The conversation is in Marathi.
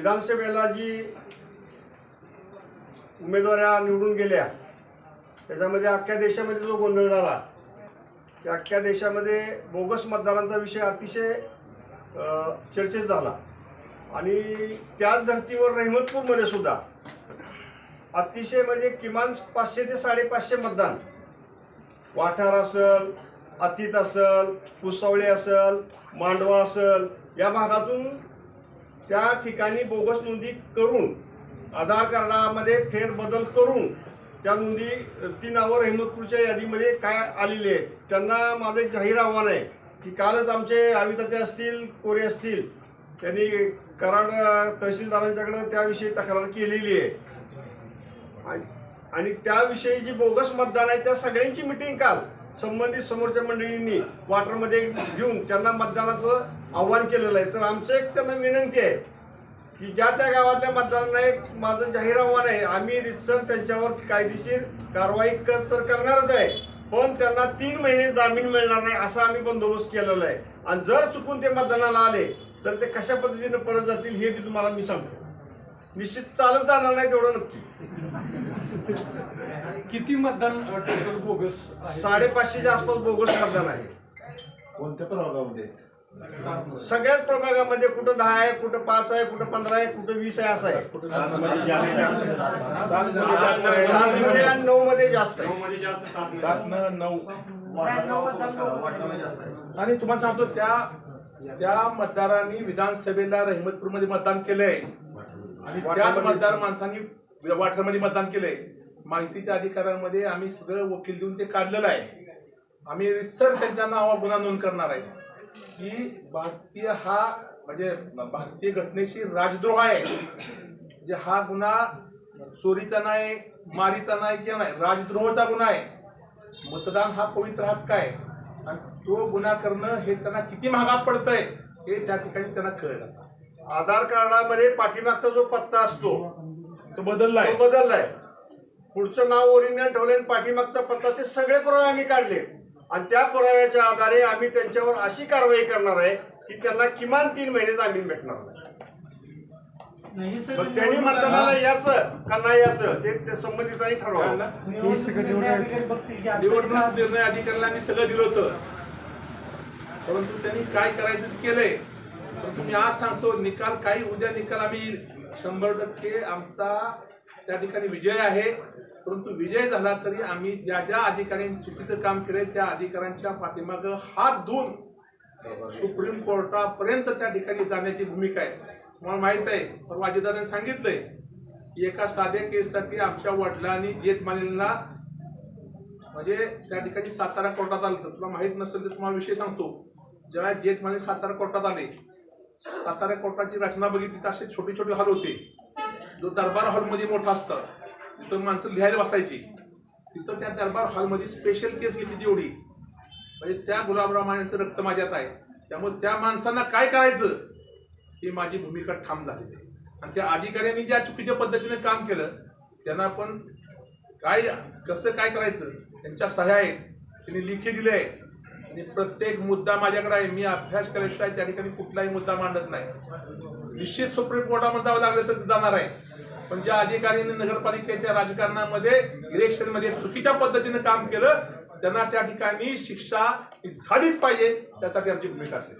विधानसभेला जी उमेदवाऱ्या निवडून गेल्या त्याच्यामध्ये अख्ख्या देशामध्ये जो गोंधळ झाला त्या अख्ख्या देशामध्ये बोगस मतदारांचा विषय अतिशय चर्चेत झाला. आणि त्याच धर्तीवर रहिमतपूरमध्ये सुद्धा अतिशय म्हणजे किमान पाचशे ते साडेपाचशे मतदान. वाठार असल अतीत असल कुसावळे असल मांडवा असल या भागातून त्या ठिकाणी बोगस नोंदी करून आधार कार्डामध्ये फेरबदल करून त्या नोंदी ती नावं अहमदपूरच्या यादीमध्ये काय आलेली आहेत त्यांना माझं एक जाहीर आव्हान आहे की कालच आमचे आविताते असतील कोरे असतील त्यांनी कराड तहसीलदारांच्याकडं त्याविषयी तक्रार केलेली आहे. आणि आणि त्याविषयी जी बोगस मतदान आहे त्या सगळ्यांची मिटिंग काल संबंधित समोरच्या मंडळींनी वाटरमध्ये घेऊन त्यांना मतदानाचं आव्हान केलेलं आहे. तर आमचं एक त्यांना विनंती आहे की ज्या त्या गावातल्या मतदारांना एक माझं जाहीर आव्हान आहे. आम्ही रितसर त्यांच्यावर कायदेशीर कारवाई कर तर करणारच आहे. पण त्यांना तीन महिने जामीन मिळणार नाही असा आम्ही बंदोबस्त केलेला आहे. आणि जर चुकून ते मतदानाला आले तर ते कशा पद्धतीनं परत जातील हे बी तुम्हाला मी सांगतो. निश्चित चालत जाणार नाही तेवढं नक्की. किती मतदान टोटल बोगस आहे? साडेपाचशेच्या आसपास बोगस मतदान आहे. कोणत्या प्रभागामध्ये? सगळ्याच प्रभागामध्ये कुठं दहा आहे कुठं पाच आहे कुठं पंधरा आहे कुठं वीस आहे असं आहे. सात मध्ये आणि नऊ मध्ये जास्त आहे. नऊ आणि तुम्हाला सांगतो त्या त्या मतदारांनी विधानसभेला रहिमतपूरमध्ये मतदान केलंय. आणि त्याच मतदार माणसांनी वाठारमध्ये मतदान केलंय. माहितीच्या अधिकाऱ्यांमध्ये आम्ही सगळं वकील देऊन ते काढलेलं आहे. आम्ही रिसर त्यांच्या नावावर गुन्हा नोंद करणार आहे. की भारतीय हा म्हणजे भारतीय घटनेशी राजद्रोह आहे. म्हणजे हा गुन्हा चोरीचा नाही मारीचा नाही किंवा नाही राजद्रोहाचा गुन्हा आहे. मतदान हा पवित्र हक्क आहे. आणि तो गुन्हा करणं हे त्यांना किती महागात पडतंय हे त्या ठिकाणी त्यांना कळलं. आधार कार्डामध्ये पाठीमागचा जो पत्ता असतो तो बदललाय. तो बदललाय. पुढचं नाव ओरिजिनल ठेवले आणि पाठीमागचा पत्ता ते सगळे पुरावे आम्ही काढले. आणि त्या पुराव्याच्या आधारे आम्ही त्यांच्यावर अशी कारवाई करणार आहे की त्यांना किमान तीन महिने जामीन भेटणार नाही. त्यांनी मतदानाला याचं का नाही याचं ते संबंधितांनी ठरवावं. निवडणूक निर्णय अधिकाऱ्याला आम्ही सगळं दिलं होतं. परंतु त्यांनी काय करायचं केलंय. परंतु मी आज सांगतो निकाल काही उद्या निकाल आम्ही शंभर टक्के आमचा त्या ठिकाणी विजय आहे. परंतु विजय झाला तरी आम्ही ज्या ज्या अधिकाऱ्यांनी चुकीचं काम केले त्या अधिकाऱ्यांच्या पाठीमागं हात धुवून सुप्रीम कोर्टापर्यंत त्या ठिकाणी जाण्याची भूमिका आहे. तुम्हाला माहीत आहे परवा अजितदारांनी सांगितलंय एका साध्या केससाठी आमच्या वडिलांनी जेठमालींना म्हणजे त्या ठिकाणी सातारा कोर्टात आलं तर तुला माहीत नसेल तर तुम्हाला विषय सांगतो. जेव्हा जेठमाली सातारा कोर्टात आले सातारा कोर्टाची रचना बघितली तर असे छोटे छोटे हॉल होते. जो दरबार हॉलमध्ये मोठा असतं तिथं माणसं लिहायला बसायची. तिथं त्या दरबार हॉलमध्ये स्पेशल केस घेतली तेवढी म्हणजे त्या गुलाबराव मानेचं रक्त माझ्यात आहे. त्यामुळे त्या माणसांना काय करायचं ही माझी भूमिका ठाम झालेली आहे. आणि त्या अधिकाऱ्यांनी ज्या चुकीच्या पद्धतीने काम केलं त्यांना पण काय कसं काय करायचं त्यांच्या सह्या आहेत त्यांनी लिखी दिले आहे आणि प्रत्येक मुद्दा माझ्याकडे आहे. मी अभ्यास केल्याशिवाय त्या ठिकाणी कुठलाही मुद्दा मांडत नाही. निश्चित सुप्रीम कोर्टामध्ये जावं लागलं तर जाणार आहे. पण ज्या अधिकाऱ्यांनी नगरपालिकेच्या राजकारणामध्ये इलेक्शनमध्ये चुकीच्या पद्धतीने काम केलं त्यांना त्या ठिकाणी शिक्षा झालीच पाहिजे. त्यासाठी आमची भूमिका असेल.